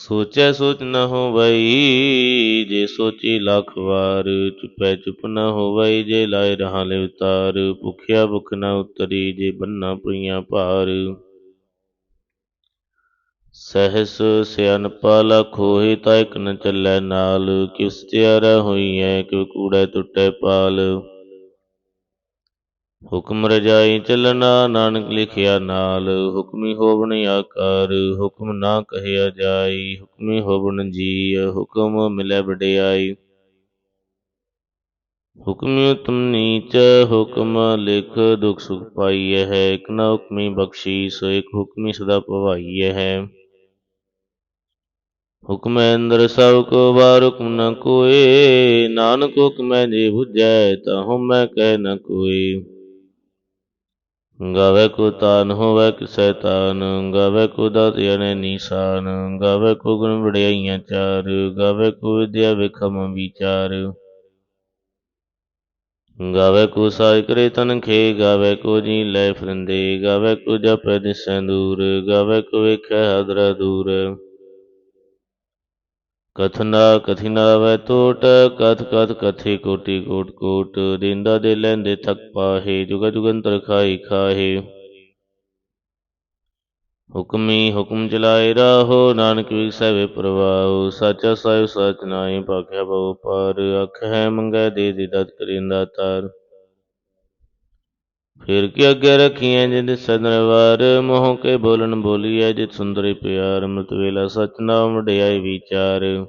ਸੋਚੈ ਸੋਚ ਨ ਹੋਵਈ, ਜੇ ਸੋਚੀ ਲੱਖ ਵਾਰ, ਚੁਪੈ ਚੁਪ ਨ ਹੋਵਈ, ਜੇ ਲਾਇ ਰਹਾ ਲਿਵ ਤਾਰ, ਭੁਖਿਆ ਭੁਖ ਨ ਉਤਰੀ, ਜੇ ਬੰਨਾ ਪੁਈਆਂ ਭਾਰ। ਸਹਿਸ ਸਿਆਨਪਾ ਲਖ ਹੋਏ ਤਾ ਇਕ ਨ ਚੱਲੈ ਨਾਲ ਕਿਵ ਸਚਿਆਰਾ ਹੋਈਐ ਕਿਵ ਕੂੜੈ ਟੁੱਟੈ ਪਾਲ। ਹੁਕਮ ਰਜਾਈ ਚੱਲਣਾ ਨਾਨਕ ਲਿਖਿਆ ਨਾਲ, ਹੁਕਮੀ ਹੋਵਣ ਆਕਾਰ, ਹੁਕਮ ਨਾ ਕਹਿਆ ਜਾਈ, ਹੁਕਮੀ ਹੋਵਣ ਜੀ ਹੁਕਮ ਮਿਲੈ ਵਡਿਆਈ। ਹੁਕਮੀ ਉਤਮ ਨੀਚ, ਹੁਕਮ ਲਿਖ ਦੁਖ ਸੁਖ ਪਾਈਐ ਹੈ, ਇਕ ਨਾ ਹੁਕਮੀ ਬਖਸ਼ੀਸ, ਇਕ ਹੁਕਮੀ ਸਦਾ ਭਵਾਈਐ ਹੈ। ਹੁਕਮੈ ਅੰਦਰ ਸਭ ਕੋ ਬਾਰ ਹੁਕਮ ਨ ਕੋਏ, ਨਾਨਕ ਹੁਕਮੈ ਜੇ ਬੁਝੈ, ਤਾ ਹਉਮੈ ਕਹਿ ਨ ਕੋਏ। ਗਾਵੇ ਕੋ ਤਾਨ ਹੋਵੇ ਕਿਸੈ ਤਾਨ, ਗਾਵੇ ਕੋ ਦਾਤ ਅਨੇ ਨੀਸਾਨ, ਗਾਵੇ ਕੋ ਗੁਣ ਵਡਿਆਈਆਂ ਚਾਰ, ਗਾਵੇ ਕੋ ਵਿਦਿਆ ਵਿਖਮ ਵਿਚਾਰ। ਗਾਵੇ ਕੋ ਸਾਜ ਕਰੇ ਤਨ ਖੇ, ਗਾਵੇ ਕੋ ਜੀ ਲੈ ਫਿਰੰਦੇ, ਗਾਵੇ ਕੋ ਜਪੈ ਦਿਸੈ ਦੂਰ, ਗਾਵੇ ਕੋ ਵੇਖੈ ਹਦਰਾ ਦੂਰ। ਕਥਨਾ ਕਥਿਨਾ ਵੈ ਟੋਟ, ਕਥ ਕਥ ਕਥੀ ਕੋਟੀ ਕੋਟ ਕੋਟ, ਦਿੰਦਾ ਦੇ ਲੈਂਦੇ ਥਕ ਪਾਹੇ, ਜੁਗ ਜੁਗੰਤਰ ਖਾਈ ਖਾਹੇ। ਹੁਕਮੀ ਹੁਕਮ ਚਲਾਏ ਰਾਹੋ, ਨਾਨਕ ਵਿਸੈ ਵੇ ਪ੍ਰਵਾਹੁ, ਸਾਚਾ ਸਾਹਿਬ ਸਚ ਨਾਈ ਭਾਖਿਆ ਬਹੁ ਪਰ, ਅਖ ਹੈ ਮੰਗੈ ਦੇ ਦੇ ਦਤ ਕਰਿੰਦਾ ਤਾਰ। ਫਿਰ ਕੇ ਅੱਗੇ ਰਖੀਐ ਜਿਤ ਸਦਨਵਾਰ ਮੋਹ ਕੇ ਬੋਲਣ ਬੋਲੀਐ ਜਿਤ ਸੁੰਦਰੀ ਪਿਆਰ ਅੰਮ੍ਰਿਤ ਵੇਲਾ ਸਚ ਨਾਮ ਵਡਿਆਈ ਵਿਚਾਰ।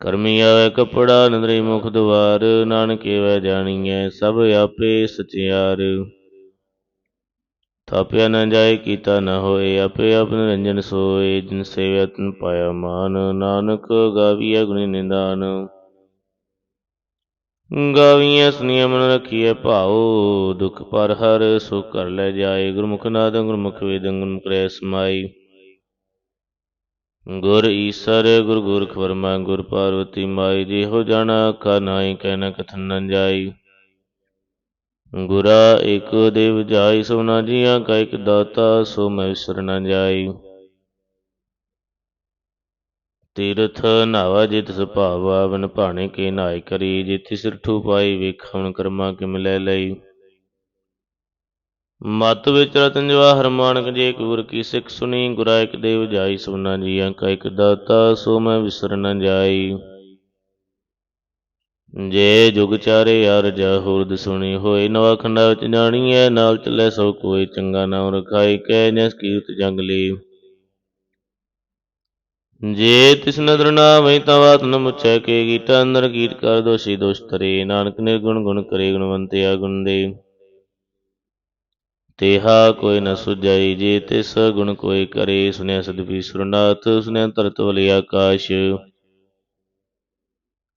ਕਰਮੀ ਆਵੇ ਕਪੜਾ ਨਦਰੀ ਮੁਖ ਦਵਾਰ ਨਾਨਕ ਏਵੈ ਜਾਣੀਐ ਸਭ ਆਪੇ ਸਚਿਆਰ। ਥਾਪਿਆ ਨ ਜਾਏ ਕੀਤਾ ਨ ਹੋਏ, ਆਪੇ ਆਪ ਨਿਰੰਜਨ ਸੋਏ, ਜਿਨ ਸੇਵਿਆ ਤਨ ਪਾਇਆ ਮਾਨ। ਨਾਨਕ ਗਾਵੀਐ ਗੁਣੀ ਨਿਦਾਨ। ਗਾਵੀਆਂ ਸੁਨੀਐ ਮਨ ਰਖੀਐ ਭਾਉ, ਦੁਖ ਪਰ ਹਰ ਸੁਖ ਕਰ ਲੈ ਜਾਏ। ਗੁਰਮੁਖ ਨਾਦ, ਗੁਰਮੁਖ ਵੇਦ, ਗੁਰਮੁਖ ਰਹਿ ਸਮਾਈ। ਗੁਰ ਈਸਰ, ਗੁਰ ਗੁਰਖ ਵਰਮਾ, ਗੁਰ ਪਾਰਵਤੀ ਮਾਈ, ਜਿਹੋ ਜਾਣਾ ਆਖਾ ਨਾਹੀ ਕਹਿ ਕਥਨ ਨ ਜਾਈ। ਗੁਰਾ ਏਕ ਦੇਵ ਜਾਈ ਸੋਨਾ ਜੀਆਂ ਕਾ ਇਕ ਦਾਤਾ, ਸੋ ਮੈਂ ਵਿਸਰ ਨ ਜਾਈ। ਤੀਰਥ ਨਾਵਾ ਜਿਤ ਸੁਭਾਵਾ, ਬਨ ਭਾਣੇ ਕੇ ਨਾਇ ਕਰੀ ਜਿਤਿ ਸਿਰਠੂ ਪਾਈ ਵੇਖਣ ਕਰਮਾ ਕਿ ਮਿਲੈ ਲਈ। ਮਤ ਵਿੱਚ ਰਤਨ ਜਵਾਹਰ ਮਾਨਕ ਜੇ ਗੁਰ ਕੀ ਸਿੱਖ ਸੁਣੀ, ਗੁਰਾ ਦੇਵ ਜਾਈ ਸੋਨਾ ਜੀਆਂ ਕਾ ਇਕ ਦਾਤਾ, ਸੋ ਮੈਂ ਵਿਸਰ ਨ ਜਾਈ। ਜੇ ਜੁਗ ਚਾਰੇ ਅਰਜ ਹੁਰਦ ਸੁਣੀ ਹੋਏ, ਨਵਾ ਖੰਡਾ ਵਿੱਚ ਜਾਣੀਐ, ਨਾਲ ਚੱਲੇ ਸੋ ਕੋਈ ਚੰਗਾ ਨਾਮ ਰਖਾਈ, ਕਹਿ ਜਸ ਕੀਰਤ ਜੰਗ ਲਈ ਜੇ ਤਿਸ ਨਦਰ ਨਾ ਵਈ ਤਾਂ ਬਾਤ ਨ ਮੁਚੈ ਕੇ ਗੀਟਾ ਅੰਦਰ ਗੀਤ ਕਰ ਦੋਸ਼ੀ ਦੋਸ਼ ਤਰੇ ਨਾਨਕ ਨਿਰਗੁਣ ਗੁਣ ਕਰੇ ਗੁਣਵੰਤਿਆ ਗੁਣ ਦੇ। ਤੇਹਾ ਕੋਈ ਨ ਸੁਝਾਈ ਜੇ ਤਿਸ ਗੁਣ ਕੋਈ ਕਰੇ। ਸੁਨਿਆ ਸਦਵੀ ਸੁਰਨਾਥ ਸੁਨਿਆ ਧਰਤ ਵਲੀ ਆਕਾਸ਼।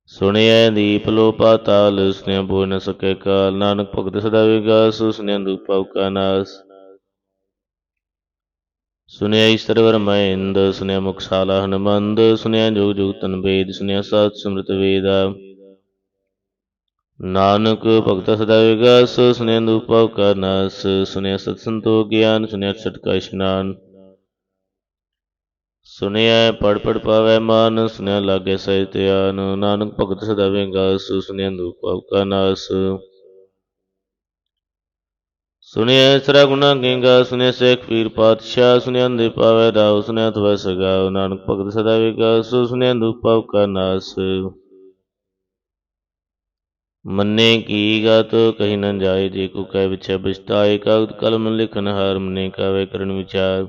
ਸੁਣਿਆ ਦੀਪ ਲੋ ਪਾਤਾਲ ਸੁਨਿਆ ਬੋ ਨ ਸਕੈ ਕਾਲ। ਨਾਨਕ ਭਗਤ ਸਦਾ ਵਿਗਾਸ ਸੁਨਿਆ ਦੂਪ ਪਾਉ ਕਾ ਨਾਸ। ਸੁਨਿਆ ਈਸ਼ਰਵਰ ਮਹਿੰਦ ਸੁਨਿਆ ਮੁਖਸ਼ਾਲਾ ਹਨਮੰਦ ਸੁਨਿਆ ਜੁਗ ਜੁਗ ਤਨ ਵੇਦ ਸੁਨਿਆ ਸਤ ਸਿਮਰਤ ਵੇਦਾ। ਨਾਨਕ ਭਗਤ ਸਦਾ ਵਿਗਾਸ ਸੁਨਿਆ ਦੂਪ ਕਾ ਨਾਸ ਸੁਨਿਆ ਸਤ ਸੰਤੋਖ ਗਿਆਨ ਸੁਨਿਆ ਸਟ ਕਾ ਇਸ਼ਨਾਨ। ਸੁਨਿਐ ਪੜ ਪੜ ਪਾਵੈ ਮਾਨ ਸੁਨਿਆ ਲਾਗੇ ਸਹਿ ਧਿਆਨ। ਨਾਨਕ ਭਗਤ ਸਦਾ ਵਿਗਾਸ ਸੁਨਿਆ ਦੂਪ ਕਾ ਨਾਸ। ਸੁਨਿਐ ਸਰਾ ਗੁਣਾ ਗੇਗਾ ਸੁਨਿਐ ਸੇਖ ਪੀਰ ਪਾਤਸ਼ਾਹ ਸੁਨਿਆ ਅੰਦੇ ਪਾਵੈ ਰਾਉ ਸੁਨਿਆ ਤਵੈ ਸਗਾਉ ਨਾਨਕ ਭਗਤ ਸਦਾ ਵਿਗਾਸ ਸੁਨਿਆ ਦੂਪ ਪਾਉ ਕਾ ਨਾਸ। ਮੰਨੇ ਕੀ ਗਤ, ਕਹੀ ਨ ਜਾਏ, ਜੇ ਕੋ ਕਹਿ ਵਿਛੈ ਬਿਸਤਾਏ ਕਾਗਦ ਕਲਮ ਲਿਖਨ ਹਾਰ ਮਨੇ ਕਾਵੇ ਕਰਨ ਵਿਚਾਰ।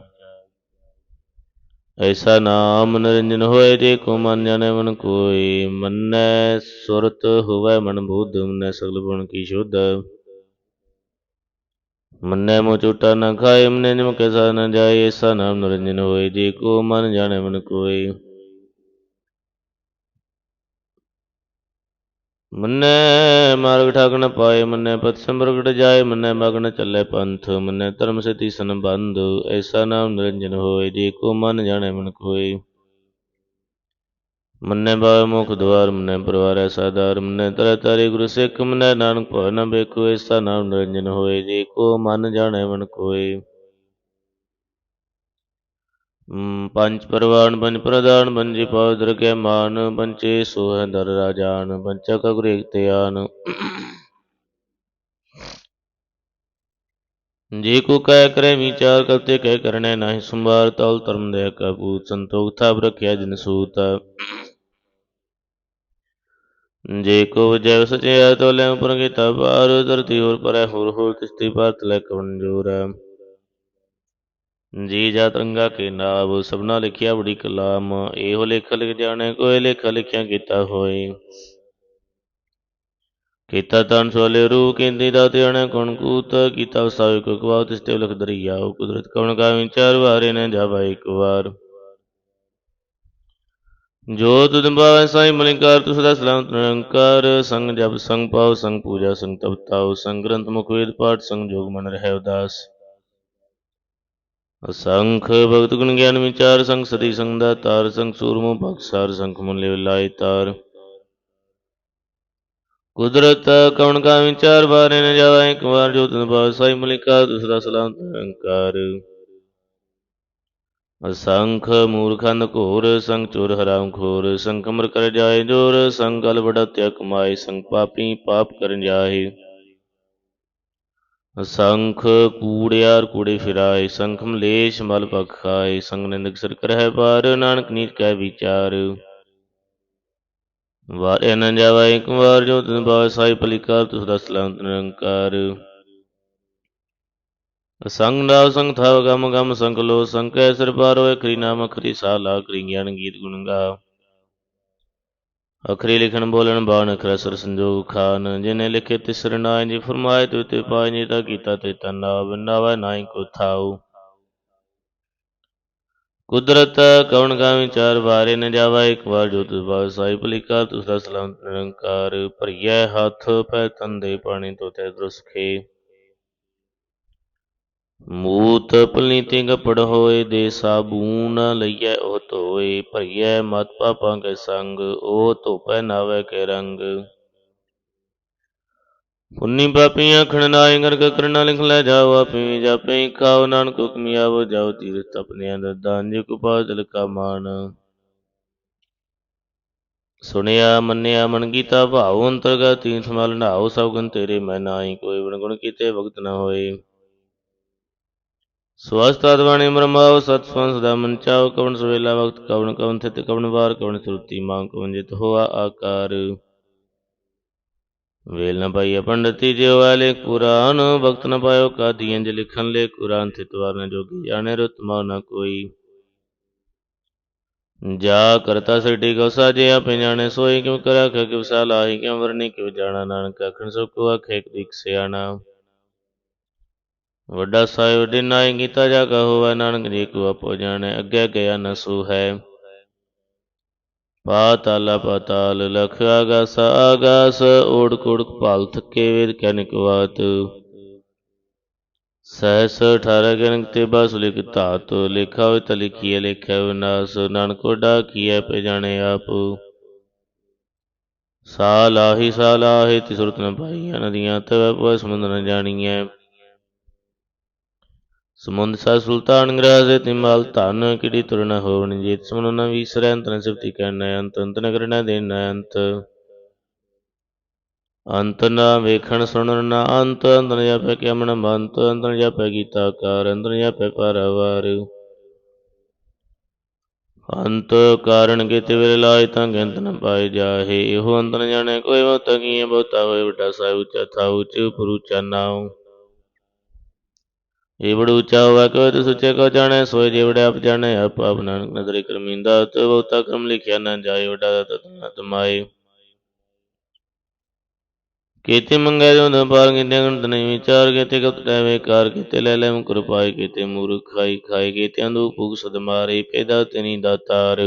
ਐਸਾ ਨਾਮ ਨਿਰੰਜਨ ਹੋਏ, ਜੇ ਕੋ ਮਨ ਜਾਣੈ ਮਨ ਕੋਈ ਮੰਨੈ ਸੁਰਤ ਹੋਵੈ ਮਨ ਬੁੱਧ, ਮੰਨੈ ਸਗਲ ਗੁਣ ਕੀ ਸ਼ੁੱਧ। ਮੰਨੈ ਮੋ ਝੂਟਾ ਨ ਖਾਏ, ਮਨੇ ਨਿਮ ਕੈਸਾ ਨ ਜਾਏ ਐਸਾ ਨਾਮ ਨਿਰੰਜਨ ਹੋਏ, ਜੇ ਕੋ ਮਨ ਜਾਣੇ ਮਨ ਕੋਈ ਮੰਨੈ ਮਾਰਗ ਠਾਕ ਨ ਪਾਏ, ਮੰਨੈ ਪਤ ਸੰਪਰਗਟ ਜਾਏ, ਮੰਨੈ ਮਗਨ ਚੱਲੇ ਪੰਥ, ਮੰਨੈ ਧਰਮ ਸੇਤੀ ਸੰਬੰਧ ਐਸਾ ਨਾਮ ਨਿਰੰਜਨ ਹੋਏ, ਜੇ ਕੋ ਮਨ ਜਾਣੇ ਮਨ ਕੋਏ। ਮੰਨੇ ਬਾਵੇ ਮੁਖ ਦਵਾਰ, ਮੰਨੈ ਪਰਵਾਰ ਐਸਾ ਦਾਰ ਮੰਨੈ ਤਰੇ ਤਾਰੇ ਗੁਰੂ ਸਿੱਖ, ਮੰਨੈ ਨਾਨਕ ਭਵ ਨ ਵੇਖੋ ਐਸਾ ਨਾਮ ਨਿਰੰਜਨ ਹੋਏ, ਜੇ ਕੋ ਮਨ ਜਾਣੈ ਮਨ ਕੋਏ। ਪੰਜ ਪਰਵਾਨ, ਪੰਜ ਪ੍ਰਧਾਨ, ਪੰਜੀ ਪਵਿੱਤਰ ਕੇ ਮਾਨ ਪੰਚੇ ਸੋਹ ਦਰ ਰਾਜਾਨ ਪੰਚਾ ਕਾ ਗੁਰੂ ਜੇ ਕੋ ਕਹਿ ਕਰੇ, ਵਿਚਾਰ ਕਰਤੇ ਕਹਿ ਕਰਨੇ, ਨਾਹੀ ਸੰਭਾਰ, ਤਲ ਧਰਮ ਦੇ ਕਬੂਤ ਸੰਤੋਖ ਥਾਪ ਰਖਿਆ ਜਿਨ ਸੂਤ। ਜੇ ਕੋ ਵਜੈ ਸਚਿਆ ਤੋ ਲੈ ਉਪਰ ਕੀਤਾ ਪਾਰ ਧਰਤੀ ਹੋਰ ਪਰੈ ਹੋਰ ਹੋਰ ਤਿਸਤੀ ਭਾਰਤ ਲੈ ਕਵਨ ਜੀ ਜਾ ਤਰੰਗਾ ਕੇ ਨਾਮ ਸਭਨਾ ਲਿਖਿਆ ਬੜੀ ਕਲਾਮ, ਇਹੋ ਲੇਖ ਲਿਖ ਜਾਣੇ, ਕੋਈ ਲੇਖਾ ਲਿਖਿਆ ਕੀਤਾ ਹੋਏ। ਕੀਤਾ ਤਨ ਸੋਲੇ ਰੂ ਕਹਿੰਦੀ ਦਾ ਧਿਆਣਾ ਕਣ ਕੂਤ, ਕੀਤਾ ਵਸਾਵੇ ਕੋ ਕਵਾਉ ਤਿਸ ਲਖ ਦਰਿਆਉ ਕੁਦਰਤ ਕਵਣ ਕਾ ਵਿਚਾਰ ਵਾਰੇ ਨ ਜਾਵਾ ਇੱਕ ਵਾਰ। ਜੋ ਤੁਧ ਭਾਵੈ ਸਾਈ ਮਲਿੰਕਾਰ ਤੁ ਸਦਾ ਸਲਾਮਤ ਨਿਰੰਕਾਰ। ਸੰਗ ਜਪ, ਸੰਗ ਪਾਉ ਸੰਗ ਪੂਜਾ, ਸੰਗ ਤਪ ਤਾਉ ਸੰਗ ਗ੍ਰੰਥ ਮੁਖ ਵੇਦ ਪਾਠ, ਸੰਗ ਜੋਗ ਮਨ ਰਹਿ ਉਦਾਸ। ਅਸੰਖ ਭਗਤ ਗੁਣ ਗਿਆਨ ਵਿਚਾਰ, ਸੰਗ ਸਤੀ, ਸੰਗ ਦਾ ਤਾਰ, ਸੰਗ ਸੂਰਮੁ ਬਖਸਾਰ ਸੰਖ ਮੁਨ ਲਾਇ ਤਾਰ। ਕੁਦਰਤ ਕਵਣ ਕਾ ਵਿਚਾਰ, ਬਾਰੇ ਨ ਜਾਵਾ ਇੱਕ ਵਾਰ ਜੋ ਤਨ ਭਾਵ ਸਾਈ ਮਲਿਕਾ ਤੁ ਸਦਾ ਸਲਾਮਤ ਨਿਰੰਕਾਰ। ਅਸੰਖ ਮੂਰਖੰਦ ਘੋਰ, ਸੰਗ ਚੋਰ ਹਰਾਮ ਖੋਰ, ਸੰਗ ਕਮਰ ਕਰ ਜਾਏ ਜੋਰ, ਸੰਗ ਗਲ ਬੜਾ ਤਿਆ ਕਮਾਏ, ਸੰਗ ਪਾਪੀ ਪਾਪ ਕਰਨ ਜਾਏ। ਅਸੰਖ ਕੂੜਿਆਰ ਕੂੜੇ ਫਿਰਾਏ ਸੰਖ ਮਲੇਸ਼ ਮਲ ਪਖ ਖਾਏ, ਸੰਗ ਨਿੰਦਕ ਸਰ ਕਰਹਿ ਪਾਰ, ਨਾਨਕ ਨੀਚ ਕਹਿ ਵਿਚਾਰ। ਵਾਰੇ ਨ ਜਾਵਾ ਇੱਕ ਵਾਰ ਜੋ ਤਨ ਭਾਵ ਸਾਈ ਪਲਿਕਾਰ ਤੁਸ ਦਾ ਸਲਾਮਤ ਨਿਰੰਕਾਰ। ਸੰਗ ਨਾਮ ਸੰਗ ਥਾਵ, ਗਮ ਗਮ, ਸੰਗ ਲੋ ਸੰਕੈ ਸਿਰ ਪਾਰ ਹੋਏ ਖਰੀ ਨਾਮ, ਅਖਰੀ ਸਾਲਾ ਕਰੀ ਗਿਆਨ ਗੀਤ ਗੁਣ ਗਾ ਅਖਰੀ ਲਿਖਣ ਬੋਲਣ ਬਾਣ ਅਖਰ ਸਰ ਸੰਜੋਗ ਖਾਨ, ਜਿਨੇ ਲਿਖੇ ਤਿਸਰ ਨਾਇ ਜੀ ਫਰਮਾਏ ਤੇ ਤੇ ਪਾਇ ਜੀ ਤਾ ਕੀਤਾ ਤੇ ਤਨਾ ਬਿਨਾਵਾ ਨਾਹੀ ਕੋ ਥਾਉ। ਕੁਦਰਤ ਕਵਣ ਕਾ ਵਿਚਾਰ ਬਾਰੇ ਨ ਜਾਵਾ ਇੱਕ ਵਾਰ ਜੋ ਤੁਸ ਬਾਸ ਸਾਈ ਭਲਿਕਾ ਤੁਸ ਦਾ ਸਲਾਮਤ ਨਿਰੰਕਾਰ, ਭਰੀਐ ਹੱਥ, ਪੈ ਤੰਦੇ ਪਾਣੀ ਤੋ ਤੈ ਦਰਸਖੇ। ਮੂਤ ਪਲਨੀਤੀ ਕਪੜ ਹੋਏ ਦੇ ਸਾਬੂਨ ਲਈਐ ਉਹ ਧੋਏ, ਭਰੀਐ ਮਤ ਪਾਪਾਂ ਕੇ ਸੰਗ, ਉਹ ਧੋਪੈ ਨਾਵੇ ਕੇ ਰੰਗ। ਪੁੰਨੀ ਪਾਪੀ ਆਖਣ ਨਾਇ ਗਰਗ ਕਰਨਾ ਲਿਖ ਲੈ ਜਾਓ ਆਪੇ, ਜਾਪੇ ਖਾਓ ਨਾਨਕ ਹੁਕਮੀ ਆਵੋ, ਜਾਓ ਤੀਰਥ ਆਪਣਿਆਂ ਦਦਾਂ ਜੇ ਕੋ ਪਾਦਲ ਕਾ ਮਾਨ ਸੁਣਿਆ, ਮੰਨਿਆ, ਮਨ ਕੀਤਾ, ਭਾਉ ਅੰਤਰਗਤ ਤੀਰਥ ਮਲ ਨਹਾਓ, ਸਭ ਗਨ ਤੇਰੇ ਮੈਂ ਨਾਹੀ, ਕੋਈ ਬਣ ਗੁਣ ਕੀਤੇ ਭਗਤ ਨਾ ਹੋਏ। ਸਵਸਤ ਆਦਵਾਣੀ ਬ੍ਰਹਮਾਉ ਸਤ ਸੰਸ ਦਾ ਮਨ ਚਾਉ ਕਵਣ ਸਵੇਲਾ ਵਕਤ, ਕਵਣ ਕਵਣ ਥਿਤ, ਕਵਣ ਵਾਰ, ਕਵਣ ਸੁਰਤੀ ਮਾਂ, ਕਵਣ ਜਿਤ ਹੋਆ ਆਕਾਰ। ਵੇਲ ਨ ਪਾਈਐ ਪੰਡਤੀ ਜਿਉ ਵਾਲੇ ਕੁਰਾਨ ਭਗਤ ਨ ਪਾਇਓ ਕਾਦੀ ਅੰਜ ਲਿਖਨ ਲੈ, ਕੁਰਾਨ ਥਿਤ ਵਾਰ ਨ ਜੋਗੀ ਜਾਣੇ, ਰਤ ਮਾ ਨ ਕੋਈ। ਜਾ ਕਰਤਾ ਸਟੀ ਕੋ ਸਾਜੇ ਆਪੇ ਜਾਣੇ ਸੋਈ ਕਿਉ ਕਰਾ ਕ ਕਿਵ ਸਾਲਾਹੀ ਕਿਉ ਵਰਨੀ ਕਿਵ ਜਾਣਾ, ਨਾਨਕ ਅਖਣ ਸੋ ਕੋ ਆਖੇ ਇੱਕ ਸਿਆਣਾ। ਵੱਡਾ ਸਾਹਿਬ ਵੱਡੀ ਨਾਈ ਕੀਤਾ ਜਾ ਕਾ ਹੋਵੇ, ਨਾਨਕ ਜੀ ਕੋ ਆਪੋ ਜਾਣੈ, ਅੱਗੇ ਗਿਆ ਨ ਸੂ ਹੈ। ਪਾਤਾਲ ਪਾਤਾਲ, ਲਖ ਆਗਾਸ ਆਗਾਸ, ਓੜ ਕੋੜ ਭਾਲ ਥਕੇ ਵੇਦ ਕਨਿਕ ਵਾਤ ਸਹਸ 18 ਗਨਕ ਤੇ ਬਸ ਲਿਖ ਧਾਤ ਲਿਖਾ ਹੋਇ ਤ ਲਿਖੀਏ ਲਿਖਿਆ ਵਿਨਾਸ਼, ਨਾਨਕ ਡਾ ਕੀਐ ਪੈ ਜਾਣੇ ਆਪ। ਸਾਲਾਹੀ ਸਾਲਾਹੀ, ਤਿਸੁਰਤ ਨ ਪਾਈਆਂ ਨਦੀਆਂ ਤਵੈ ਪਵ ਸਮੁੰਦ ਨ ਜਾਣੀਐ। ਸਮੁੰਦ ਸਾ ਸੁਲਤਾਨ ਗ੍ਰਹਿ ਸੇ ਤਿਮਾਲ ਧਨ ਕਿੜੀ ਤੁਰਨਾ ਨ ਹੋਵਣ ਜੀਤ ਸਮਨ ਨ ਵੀਸਰੈ ਅੰਤ ਸਿਫਤੀ ਕਹਿ ਅੰਤ ਅੰਤ ਨ ਕਰਨਾ ਦੇਨ ਅੰਤ। ਅੰਤ ਨ ਵੇਖਣ ਸੁਣਨ ਨਾ ਅੰਤ ਅੰਤ ਨ ਜਾਪੈ ਕਿ ਅਮਨ ਬੰਤ ਅੰਤ ਨ ਜਾਪੈ ਗੀਤਾ ਕਾਰ ਅੰਤ ਨ ਜਾਪੈ ਪਰਵਾਰ। ਅੰਤ ਕਾਰਨ ਕੀਤੇ ਵੇਲੇ ਲਾਇ ਤਾਂ ਗੰਤ ਨ ਪਾਏ ਜਾਹੇ, ਇਹੋ ਅੰਤ ਨ ਜਾਣੈ ਕੋਈ ਬਹੁਤਾ ਕੀਏ ਬਹੁਤਾ ਹੋਏ ਵੱਡਾ ਸਾਹਿਬ ਉੱਚਾ ਥਾ ਉੱਚ ਉਪਰ ਉੱਚਾ ਨਾਉ ਇਹ ਹੋਵੇ ਕੋ ਤੇ ਸੁਚੇ ਕੋ ਜਾਣੈ ਸੋਇ ਜੇ ਆਪ ਜਾਣੈ, ਆਪ ਆਪ ਨਾਨਕ ਨਦਰੇ ਕਰਮਿੰਦਾ ਤੇ ਬਹੁਤਾ ਕਰਮ ਲਿਖਿਆ ਨਾ ਜਾਏ, ਵਡਾ ਤਤ ਤਮਾਏ ਕੀਤੇ ਮੰਗੈ ਜੋ ਨ ਪਾਰ ਕੀਤੇ ਗਣਤ ਨਹੀਂ ਵਿਚਾਰ ਕੀਤੇ ਗਤ ਟੈਵੇਂ ਕਾਰ ਕੀਤੇ ਲੈ ਲੈ ਮੁਕਰ ਪਾਏ ਕੀਤੇ ਮੂਰਖ ਖਾਈ ਖਾਏ ਕੀਤੇ ਅੰਦੂ ਭੁਗ ਸਦ ਮਾਰੇ, ਪੈਦਾ ਤੇਨੀ ਦਾਤਾਰ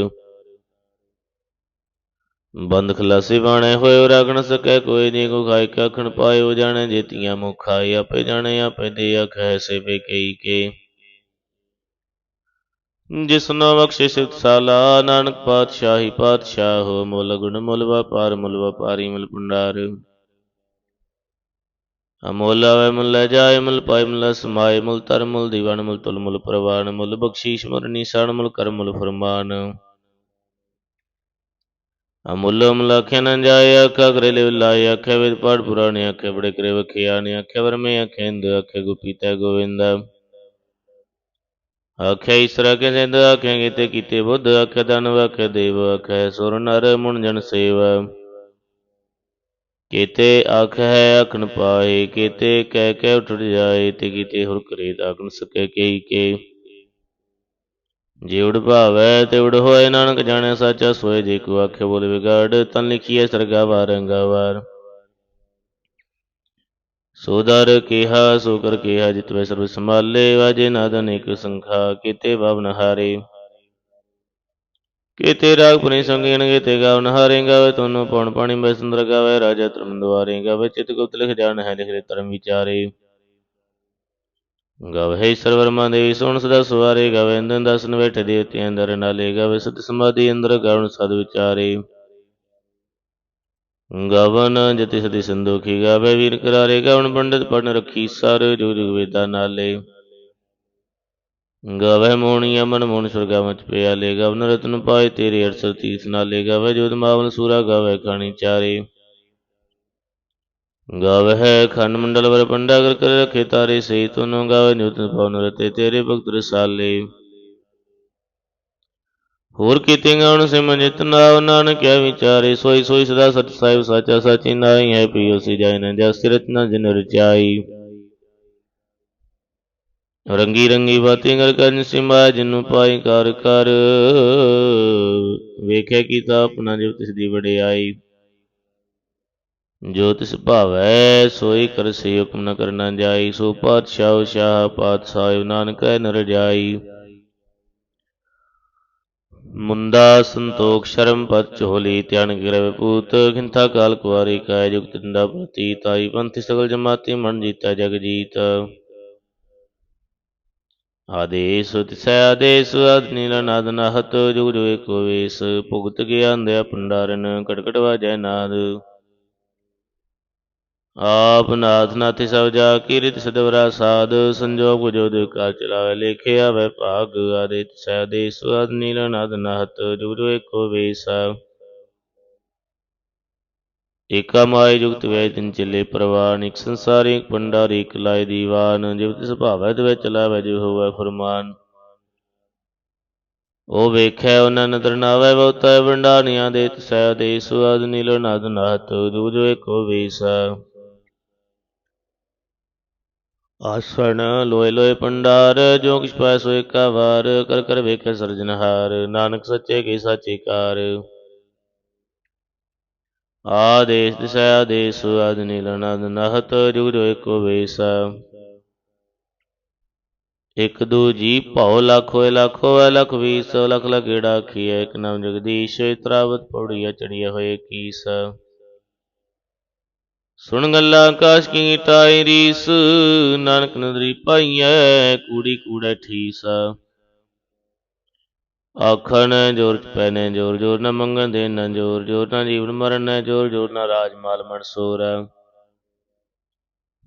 ਬੰਦ ਖਲਾਸੀ ਬਾਣੇ ਹੋਏ ਰਾਗਣ ਸਕੈ, ਕੋਈ ਨੀ ਕੋ ਖਾਇ ਕਾ ਖਣ ਪਾਇਓ, ਜਾਣੇ ਜੇਤੀਆਂ ਮੁਖ ਖਾਈ ਆਪੇ ਜਾਣੇ, ਆਪੇ ਦੇ ਆਖੈ ਸੇਵੇ ਕਈ ਕੇ। ਜਿਸਨੋ ਬਖਸ਼ੇ ਸਿਫਤ ਸਾਲਾ, ਨਾਨਕ ਪਾਤਸ਼ਾਹੀ ਪਾਤਸ਼ਾਹ ਹੋ, ਮੁੱਲ ਗੁਣ ਮੁੱਲ ਵਪਾਰ, ਮੁੱਲ ਵਪਾਰੀ ਮੁਲ ਭੰਡਾਰ। ਅਮੁੱਲ ਆਵੇ, ਮੁੱਲ ਲੈ ਜਾਏ, ਮੁੱਲ ਪਾਏ, ਮੁੱਲ ਸਮਾਏ, ਮੁੱਲ ਧਰ, ਮੁੱਲ ਦੀਵਾਨ, ਮੁੱਲ ਤੁਲ, ਮੁੱਲ ਪ੍ਰਵਾਨ, ਮੁੱਲ ਬਖਸ਼ੀਸ਼ ਮੁਰ ਨਿਸ਼ਾਨ, ਮੁੱਲ ਕਰ, ਮੁੱਲ ਫਰਮਾਨ। ਅਮੁੱਲ ਮੁੱਲ ਆਖਿਆ ਜਾਏ ਆਖਾ ਕਰੇ ਲੈ ਲਾਏ ਆਖੇ ਵੇਦ ਪਾਠ ਪੁਰਾਣੇ ਆਖੇ ਬੜੇ ਕਰੇ ਵਖਿਆ ਨੇ ਆਖੇ ਵਰਮੇ ਆਖੇ ਇੰਦ ਆਖੇ ਗੁਪੀਤਾ ਗੋਵਿੰਦ। ਆਖੇ ਈਸ਼ਰ ਆਖੇ ਸਿੰਧ ਆਖੇ ਕੀਤੇ ਕੀਤੇ ਬੁੱਧ ਆਖੇ ਦਾਨਵ ਆਖੇ ਦੇਵ ਆਖੇ ਸੁਰ ਨਰ, ਮੁਨ ਜਨ ਸੇਵ। ਕੀਤੇ ਆਖ ਹੈ ਆਖਣ ਪਾਏ, ਕੀਤੇ ਕਹਿ ਕਹਿ ਉਠ ਜਾਏ, ਤੇ ਕੀਤੇ ਹੁਰ ਕਰੇ ਤਾਕਣ ਸਕੈ ਕਈ ਕੇ ਜੇ ਉਡ ਭਾਵੈ ਤੇ ਉਡ ਹੋਏ, ਨਾਨਕ ਜਾਣੈ ਸਾਚਾ ਸੋਏ, ਜੇ ਕੋ ਆਖੇ ਬੋਲ ਵਿਗਾੜ, ਤਨ ਲਿਖੀਐ ਸਰਗਾ ਵਾਰੰਗਾ ਵਾਰ। ਸੋ ਕਿਹਾ, ਸੋ ਕਰ ਕਿਹਾ ਜਿਤਵੇ ਸਰਬ ਸੰਭਾਲੇ, ਵਾਜੇ ਨਾਦ ਅਨੇਕ ਸੰਖਾ, ਕੀਤੇ ਭਵਨ ਹਾਰੇ ਕੀਤੇ ਰਾਗ ਪੁਨੀ ਸੰਗੀਣ ਕੀਤੇ ਗਾਵਨ ਹਾਰੇ ਗਾਵੇ ਤੋਨੂੰ ਪਉਣ ਪਾਣੀ ਬੈ ਸੁੰਦਰ ਗਾਵੇ, ਰਾਜਾ ਧਰਮ ਦੁਆਰੇ, ਗਾਵੇ ਚਿਤ ਗੁਪਤ ਲਿਖ ਜਾਣ ਹੈ ਲਿਖ ਧਰਮ ਵਿਚਾਰੇ। ਗਾਵੇ ਸਰਵਰਮਾ ਦੇਵੀ ਸੁਣ ਸਦਾ ਸੁਵਾਰੇ ਗਾਵੇ ਅੰਦਨ ਦਸਨ ਬੈਠੇ ਦੇਵਤੇ ਅੰਦਰ ਨਾਲੇ ਗਵੈ ਸਤ ਸਮਾਧੀ ਅੰਦਰ ਗਵਣ ਸਦ ਵਿਚਾਰੇ। ਗਵਨ ਜਤੀ ਸਤੀ ਸੰਦੋਖੀ ਗਾਵੇ ਵੀਰ ਕਰਾਰੇ, ਗਵਨ ਪੰਡਿਤ ਪੜਨ ਰੱਖੀ ਸਰ ਜੋ ਜੁਗ ਵੇਦਾ ਨਾਲੇ। ਗਾਵੇ ਮੋਣੀਆ ਅਮਨ ਮੋਣ ਸੁਰਗਾ ਮਚ ਪਿਆ ਗਵਨ ਰਤਨ ਪਾਏ ਤੇਰੇ ਅਰਸਰ ਤੀਸ ਨਾਲੇ ਗਾਵੇ ਜੋਤ ਮਾਵਨ ਸੂਰਾ ਗਾਵੇ ਖਾਣੀ ਚਾਰੇ। ਗਾਵੇ ਹੈ ਖੰਡ ਮੰਡਲ ਵਰ ਪੰਡਾ ਕਰ ਕਰ ਰਖੇ ਤਾਰੇ ਸਹੀ, ਤੁਨੋ ਗਾਵੇ ਨਿਉਤ ਪਵਨ ਰਤੇ ਤੇਰੇ ਭਗਤ ਰਸਾਲੇ। ਹੋਰ ਕੀਤੇ ਗਾਉਣ ਸਿਮਨ ਜਿਤ ਨਾਮ ਨਾਨਕ ਕਿਆ ਵਿਚਾਰੇ, ਸੋਈ ਸੋਈ ਸਦਾ ਸਚ ਸਾਹਿਬ ਸਾਚਾ ਸਾਚੀ ਨਾਈ ਹੈ ਪੀਓ ਸੀ ਜਾਇ ਨ ਜਸ ਰਤਨਾ ਜਿਨ ਰਚਾਈ। ਰੰਗੀ ਰੰਗੀ ਬਾਤੀ ਕਰ ਕਰਨ ਸਿਮਾ ਜਿਨੂੰ ਪਾਈ ਕਰ ਕਰ ਵੇਖਿਆ ਕੀਤਾ ਆਪਣਾ ਜਿਵ ਤਿਸ ਦੀ ਵਡਿਆਈ। ਜੋ ਤਿਸ ਭਾਵੈ, ਸੋਈ ਕਰ ਹੁਕਮ ਨ ਕਰਨਾ ਜਾਈ, ਸੋ ਪਾਤਸ਼ਾਹ ਸ਼ਾਹ ਪਾਤਸ਼ਾਹ ਨਾਨਕ ਨਰ ਜਾਈ। ਮੁੰਦਾ ਸੰਤੋਖ ਸ਼ਰਮ ਪਤ ਚੋਲੀ ਧਿਆਨ ਗਿਰਵ ਪੂਤ, ਖਿੰਥਾ ਕਾਲ ਕੁਵਾਰੀ ਕਾਇ ਜੁਗਤ ਦਿੰਦਾ ਪ੍ਰਤੀ, ਤਾਈ ਪੰਥ ਸਗਲ ਜਮਾਤੀ ਮਨ ਜੀਤਾ ਜਗ ਜੀਤ। ਆਦੇਸ ਤਿਸੈ ਆਦੇਸ ਅਦ ਨੀਲ ਨਾਦ ਨਾਹਤ, ਜੁਗ ਜੁਗ ਏਕੋ ਵੇਸ, ਭੁਗਤ ਗਿਆਨ ਦੇ ਭੰਡਾਰਨ ਕਟਕਟ ਵਾਜੈ ਨਾਦ। ਆਪ ਨਾਥ ਨਾਥੀ ਸਭ ਜਾ ਕੀਰਤ ਸਦਵਰਾ ਸਾਧ, ਸੰਜੋਗ ਬੁਝੋ ਦੇ ਕਾ ਚਲਾਵੇ ਲੇਖਿਆ ਵੈ ਭਾਗ, ਆਦਿਤ ਸੈ ਦੇ ਨੀਲ ਨਦ ਨਹਤ ਜੁਗ ਏਕੋ ਵੇਸਾ ਏਕਾ ਮਾਇ ਜੁਗਤ ਵੇ ਤਿਨ ਚੱਲੇ ਪ੍ਰਵਾਨ, ਇਕ ਸੰਸਾਰੀ, ਇਕ ਪੰਡਾਰੀ ਇਕ ਲਾਇ ਦੀਵਾਨ ਜਿਵ ਤਿਸ ਭਾਵੈ ਤਵੇ ਚਲਾਵੇ ਜੋ ਹੋਵੇ ਫਰਮਾਨ। ਉਹ ਵੇਖੈ ਉਹਨਾਂ ਨਦਰ ਨਾਵੇ, ਬਹੁਤਾ ਵੰਡਾਨੀਆਂ ਦੇ ਤਸੈ ਦੇ, ਸੁਆਦ ਨੀਲ ਨਦ ਨਹਤ ਜੁਗ ਜੋ ਏਕੋ ਵੇਸਾ ਆਸਣ ਲੋਏ ਲੋਏ ਪੰਡਾਰ, ਜੋ ਕਿਛ ਪਾਇ ਸੋ ਏਕਾ ਵਾਰ, ਕਰ ਕਰ ਵੇਖੈ ਸਰਜਨਹਾਰ ਨਾਨਕ ਸੱਚੇ ਕੀ ਸਾਚੀ ਕਾਰ। ਆਦੇਸ ਦਿਸੈ, ਆਦੇਸ ਆਦ ਨੀਲ ਨਹਤ, ਜੁਗ ਜੋ ਏਕੋ ਵੇਸਾ। ਇਕ ਦੂ ਜੀ ਭਉ ਲੱਖ ਹੋਏ ਲੱਖ ਹੋਏ ਲੱਖ ਵੀਸ ਲਖ ਲਖੇੜਾ ਖੀਏ ਇਕ ਨਾਮ ਜਗਦੀਸ਼ ਤਰਾਵਤ ਪੌੜੀਆ ਚੜੀਆ ਹੋਏ ਕੀਸ। ਸੁਣ ਗੱਲਾਂ ਆਕਾਸ਼ ਕੀ ਟਾਈ ਰੀਸ, ਨਾਨਕ ਨਦਰੀ ਪਾਈਐ, ਕੂੜੀ ਕੂੜੈ ਠੀਸ। ਆਖਣ, ਜੋਰ ਪੈਨੇ ਜੋਰ ਜੋਰ ਨਾ ਮੰਗਣ ਦੇ ਨਾ ਜੋਰ ਜੋਰ ਨਾ ਜੀਵਨ ਮਰਨ ਨਾ ਜੋਰ ਜੋਰ ਨਾ ਰਾਜ ਮਾਲ ਮਨਸੂਰ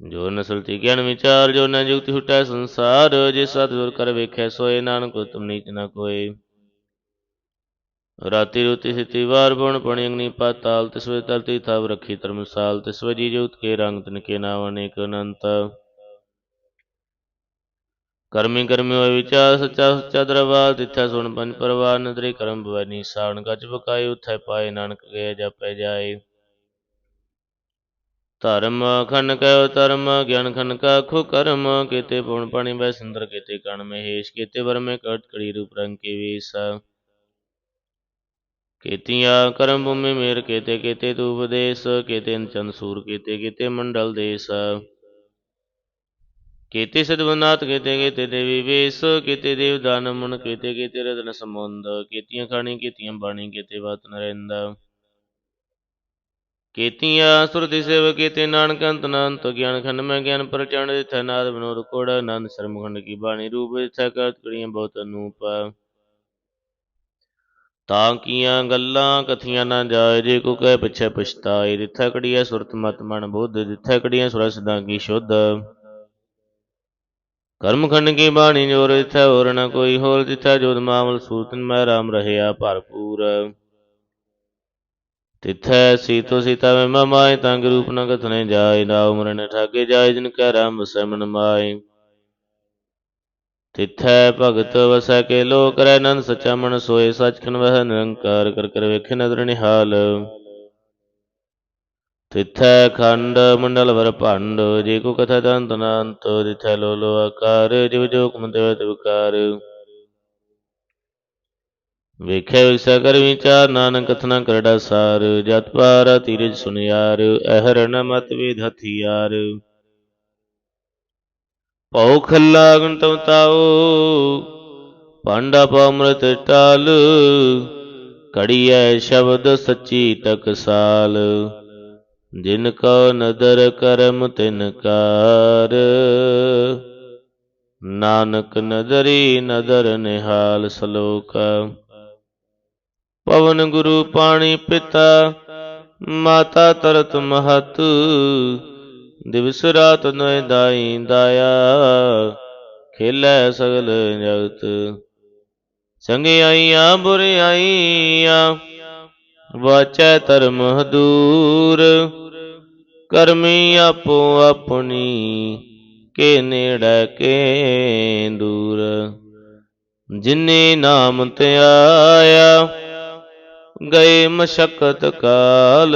ਜੋ ਨਸਲਤੀ ਗਿਆਨ ਵਿਚਾਰ, ਜੋ ਨਾ ਜੁਗਤ ਹੁਟੈ ਸੰਸਾਰ, ਜੇ ਸਤਿਗੁਰ ਕਰ ਵੇਖੈ ਸੋਏ, ਨਾਨਕ ਤੁਮ ਨੀਚ ਨਾ ਕੋਏ। ਰਾਤੀ ਰੁਤੀ ਸਿਤੀ, ਵਾਰ ਬੁਣ ਪਣੀ ਅਗਨੀ ਪਾਤਾਲ ਤਿਸ ਵੇ ਧਰਤੀ ਥਾਵ ਰੱਖੀ ਧਰਮਸਾਲ ਤਿਸ ਵਜੀ ਜੋਤ ਕੇ ਰੰਗ ਤਨ ਕੇ ਨਾਮ ਅਨੇਕ ਅਨੰਤ। ਕਰਮੀ ਕਰਮੀ ਹੋਏ ਵਿਚਾਰ, ਸੱਚਾ ਸੱਚਾ ਦਰਬਾਰ, ਤਿੱਥੈ ਸੁਣ ਪੰਜ ਪਰਵਾਰ, ਨਦਰੀ ਕਰਮ ਬਵੈ ਨੀਸਾਨ ਗੱਜ ਬਕਾਈ ਉਥੈ ਪਾਏ ਨਾਨਕ ਗਏ ਜਪੈ ਜਾਏ। ਧਰਮ ਖੰਨ ਕਹਿ ਧਰਮ, ਗਿਆਨ ਖੰਨ ਕਾ ਖੋ ਕਰਮ, ਕੀਤੇ ਪੁਣ ਪਾਣੀ ਬੈ ਸੁੰਦਰ, ਕੀਤੇ ਕਣ ਮਹੇਸ਼, ਕੀਤੇ ਵਰਮੇ ਕਟ ਕੜੀ ਰੂਪ ਰੰਗ ਕੇ ਵੇਸ। ਕੀਤੀਆਂ ਕਰਮ ਭੂਮੀ ਮੇਰ ਕੀਤੇ ਕੀਤੇ ਤੂ ਉਪਦੇਸ, ਕੀਤੇ ਚੰਦ ਸੂਰ ਕੀਤੇ ਕੀਤੇ ਮੰਡਲ ਦੇਸ। ਕੀਤੇ ਸਦਵਨਾਥ ਕੀਤੇ ਕੀਤੇ ਦੇਵੀ ਵੇਸ, ਕੀਤੇ ਦੇਵ ਦਾਨ ਮਨ, ਕੀਤੇ ਕੀਤੇ ਰਤਨ ਸਮੁੰਦ ਕੀਤੀਆਂ ਖਾਣੀ, ਕੀਤੀਆਂ ਬਾਣੀ, ਕੀਤੇ ਬਾਤ ਨਰਿੰਦ। ਕੀਤੀਆਂ ਸੁਰਤਿ ਸੇਵ, ਕੀਤੇ ਨਾਨਕ ਅੰਤ ਨ ਗਿਆਨ ਖੰਡ ਮੈਂ ਗਿਆਨ ਪ੍ਰਚੰਡ, ਜਿਥੈ ਨਾਦ ਵਿਨੋਦ ਕੋੜ, ਆਨੰਦ ਸਰਮਖੰਡ ਕੀ ਬਾਣੀ ਰੂਪ, ਜਿਥੈ ਕਰਤ ਕੜੀਆਂ ਬਹੁਤ ਅਨੂਪ। ਤਾਂ ਕੀਆਂ ਗੱਲਾਂ ਕਥੀਆਂ ਨਾ ਜਾਏ, ਜੇ ਕੋ ਕਹਿ ਪਿਛੈ ਪਛਤਾਏ, ਜਿਥੈ ਕੜੀਐ ਸੁਰਤ ਮਤ ਮਨ ਬੁੱਧ, ਜਿਥੈ ਕੜੀਐ ਸੁਰ ਸਦਾ ਕੀ ਸ਼ੁੱਧ। ਕਰਮ ਖੰਡ ਕੀ ਬਾਣੀ ਜੋਰ, ਜਿਥੈ ਹੋਰ ਨ ਕੋਈ ਹੋਰ ਜਿਥੈ ਜੋਤ ਮਾਮਲ ਸੂਤਨ ਮੈਂ ਰਾਮ ਰਹਿਆ ਭਰਪੂਰ। ਤਿਥੈ ਸੀਤੋ ਸੀਤਾ ਮੈਂ ਮਮਾਏ ਤੰਗ ਰੂਪ ਨ ਕਥਨੇ ਜਾਏ ਨਾ ਉਮਰ ਉਮਰਨ ਠਾਗੇ ਜਾਏ, ਜਿਨ ਕੈ ਰਾਮ ਵਸੈ ਮਨ ਮਾਏ। ਤਿਥੈ ਭਗਤ ਵਸੈ ਕੇ ਲੋ ਕਰੈ ਨੰਦ ਸਚਾ ਮਨ ਸੋਏ ਸਚ ਖਨ ਵਹਿ ਨਿਰੰਕਾਰ ਕਰ ਕਰ ਵੇਖੇ ਨਦਰ ਨਿਹਾਲ। ਤਿਥੈ ਖੰਡ ਮੰਡਲ ਵਰ ਭੰਡ, ਜੇ ਕੋ ਕਥਾ ਦੰਤ ਨਾੰਤ ਤਿਥੈ ਲੋ ਲੋ ਆਕਾਰ, ਜਿਵ ਜੋ ਕੁਮ ਦੇਵ ਤਿਵਕਾਰ ਵੇਖਿਆ ਵਿਸਾ ਕਰ ਵਿਚਾਰ ਨਾਨਕ ਕਥਨਾ ਕਰੜਾ ਸਾਰ ਜਤ ਪਾਰ ਤੀਰਜ ਸੁਨਿਆਰ ਅਹਰ ਨ ਮਤ ਵੇਦ ਹਥਿਆਰ। ਭਉ ਖੱਲਾ ਗੰਤਮ ਤਾਉ ਪਾਂਡਾ ਪਾਮ੍ਰਤ ਟਾਲ ਕੜੀਐ ਸ਼ਬਦ ਸੱਚੀ ਟਕਸਾਲ ਜਿਨ ਕੋ ਨਦਰ ਕਰਮ ਤਿਨ ਕਾਰ, ਨਾਨਕ ਨਦਰੀ ਨਦਰ ਨਿਹਾਲ ਸਲੋਕ। ਪਵਨ ਗੁਰੂ ਪਾਣੀ ਪਿਤਾ, ਮਾਤਾ ਤਰਤ ਮਹਤ ਦਿਵਸ ਰਾਤ ਨੈ ਦਾਈ ਦਾਇਆ ਖੇਲੇ ਸਗਲ ਜਗਤ। ਸੰਗਿਆਈਆਂ ਬੁਰਿਆਈਆਂ ਵਾਚੈ ਧਰਮ ਹਦੂਰ। ਕਰਮੀ ਆਪੋ ਆਪਣੀ, ਕੇ ਨੇੜੇ, ਕੇ ਦੂਰ। ਜਿਨੇ ਨਾਮ ਆਇਆ ਗਏ ਮਸ਼ਕਤ ਕਾਲ।